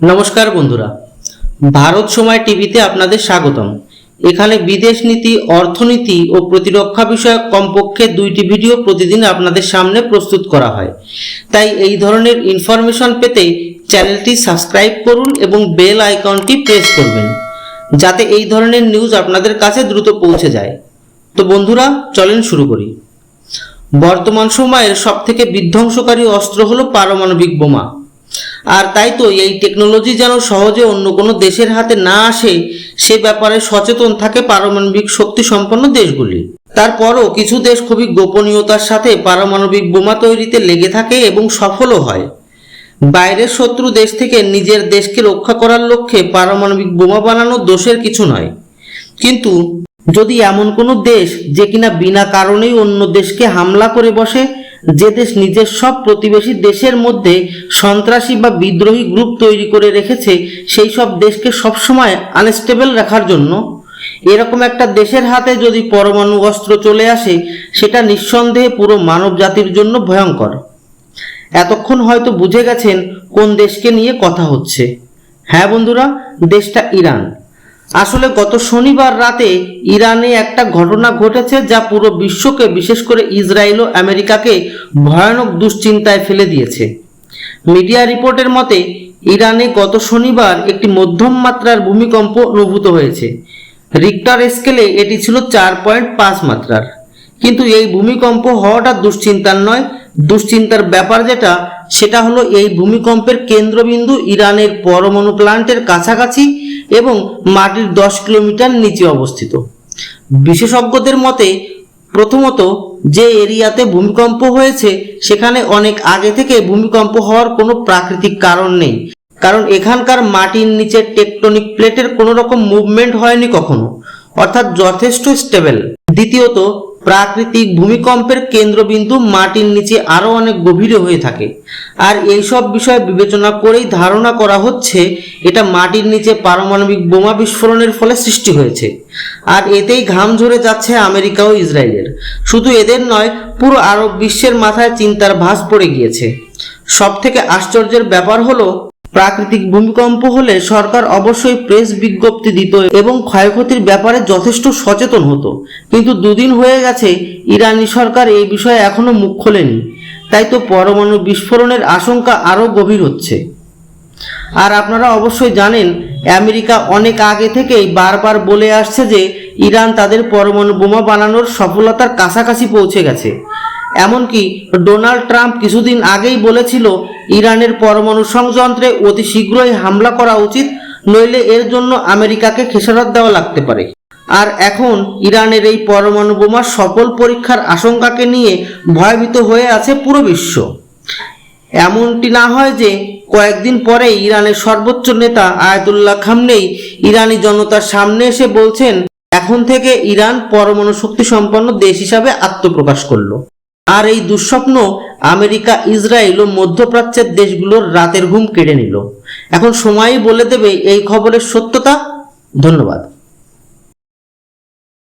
নমস্কার বন্ধুরা। ভারত সময় টিভিতে আপনাদের স্বাগতম। এখানে বিদেশ নীতি, অর্থনীতি ও প্রতিরক্ষা বিষয়ক কমপক্ষে দুইটি ভিডিও প্রতিদিন আপনাদের সামনে প্রস্তুত করা হয়। তাই এই ধরনের ইনফরমেশন পেতে চ্যানেলটি সাবস্ক্রাইব করুন এবং বেল আইকনটি প্রেস করবেন, যাতে এই ধরনের নিউজ আপনাদের কাছে দ্রুত পৌঁছে যায়। তো বন্ধুরা, চলেন শুরু করি। বর্তমান সময়ের সবথেকে বিধ্বংসকারী অস্ত্র হলো পারমাণবিক বোমা। আর তাই তো এই টেকনোলজি যেন সহজে অন্য কোনো দেশের হাতে না আসে, সে ব্যাপারে সচেতন থাকে পারমাণবিক শক্তি সম্পন্ন দেশগুলি। তারপরও কিছু দেশ খুবই গোপনীয়তার সাথে পারমাণবিক বোমা তৈরিতে লেগে থাকে এবং সফলও হয়। বাইরের শত্রু দেশ থেকে নিজের দেশকে রক্ষা করার লক্ষ্যে পারমাণবিক বোমা বানানো দোষের কিছু নয়। কিন্তু যদি এমন কোনো দেশ যে কিনা বিনা কারণেই অন্য দেশকে হামলা করে বসে যে দেশ নিজের সব প্রতিবেশী দেশের মধ্যে সন্ত্রাসী বা বিদ্রোহী গ্রুপ তৈরি করে রেখেছে, সেই সব দেশকে সবসময় আনস্টেবল রাখার জন্য। এরকম একটা দেশের হাতে যদি পরমাণু অস্ত্র চলে আসে, সেটা নিঃসন্দেহে পুরো মানব জাতির জন্য ভয়ঙ্কর। এতক্ষণ হয়তো বুঝে গেছেন কোন দেশকে নিয়ে কথা হচ্ছে। হ্যাঁ বন্ধুরা, দেশটা ইরান। আসলে গত শনিবার রাতে ইরানে একটা ঘটনা ঘটেছে যা পুরো বিশ্বকে, বিশেষ করে ইসরায়েল ও আমেরিকাকে ভয়ানক দুশ্চিন্তায় ফেলে দিয়েছে। মিডিয়া রিপোর্টের মতে, ইরানে গত শনিবার একটি মধ্যম মাত্রার ভূমিকম্প অনুভূত হয়েছে। রিক্টার স্কেলে এটি ছিল চার পয়েন্ট পাঁচ মাত্রার। কিন্তু এই ভূমিকম্প হওয়াটা দুশ্চিন্তার নয় দুশ্চিন্তার ব্যাপার যেটা, সেটা হলো এই ভূমিকম্পের কেন্দ্রবিন্দু ইরানের পরমাণু প্লান্টের কাছাকাছি এবং মাটির দশ কিলোমিটার নিচে অবস্থিত। বিশেষজ্ঞদের মতে, প্রথমত যে এরিয়াতে ভূমিকম্প হয়েছে, সেখানে অনেক আগে থেকে ভূমিকম্প হওয়ার কোনো প্রাকৃতিক কারণ নেই। কারণ এখানকার মাটির নিচে টেকটনিক প্লেটের কোনো রকম মুভমেন্ট হয়নি কখনো, অর্থাৎ যথেষ্ট স্টেবল দ্বিতীয়ত প্রাকৃতিক ভূমিকম্পের কেন্দ্রবিন্দু মাটির নিচে আরও অনেক গভীরে হয়ে থাকে। আর এইসব বিষয় বিবেচনা করেই ধারণা করা হচ্ছে, এটা মাটির নিচে পারমাণবিক বোমা বিস্ফোরণের ফলে সৃষ্টি হয়েছে। আর এতেই ঘাম ঝরে যাচ্ছে আমেরিকা ও ইসরায়েলের। শুধু এদের নয়, পুরো আরব বিশ্বের মাথায় চিন্তার ভাঁজ পড়ে গিয়েছে। সব থেকে আশ্চর্যের ব্যাপার হলো প্রাকৃতিক ভূমিকম্প হলে সরকার অবশ্যই প্রেস বিজ্ঞপ্তি দিত এবং ক্ষয়ক্ষতির ব্যাপারে যথেষ্ট সচেতন হতো। কিন্তু দুদিন হয়ে গেছে ইরানি সরকার এই বিষয়ে এখনও মুখ খোলেনি। তাই তো পরমাণু বিস্ফোরণের আশঙ্কা আরও গভীর হচ্ছে। আর আপনারা অবশ্যই জানেন, আমেরিকা অনেক আগে থেকেই বারবার বলে আসছে যে ইরান তাদের পরমাণু বোমা বানানোর সফলতার কাছাকাছি পৌঁছে গেছে। এমনকি ডোনাল্ড ট্রাম্প কিছুদিন আগেই বলেছিল ইরানের পরমাণু সংযন্ত্রে অতি শীঘ্রই হামলা করা উচিত, নইলে এর জন্য আমেরিকাকে খেসারত দেওয়া লাগতে পারে। আর এখন ইরানের এই পরমাণু বোমার সফল পরীক্ষার আশঙ্কাকে নিয়ে ভয়ভীত হয়ে আছে পুরো বিশ্ব। এমনটি না হয় যে কয়েকদিন পরে ইরানের সর্বোচ্চ নেতা আয়াতুল্লাহ খামনেই ইরানি জনতার সামনে এসে বলছেন, এখন থেকে ইরান পরমাণু শক্তি সম্পন্ন দেশ হিসাবে আত্মপ্রকাশ করল। আর এই দুঃস্বপ্ন আমেরিকা, ইসরায়েল ও মধ্যপ্রাচ্যের দেশগুলোর রাতের ঘুম কেড়ে নিল। এখন সময়ই বলে দেবে এই খবরের সত্যতা। ধন্যবাদ।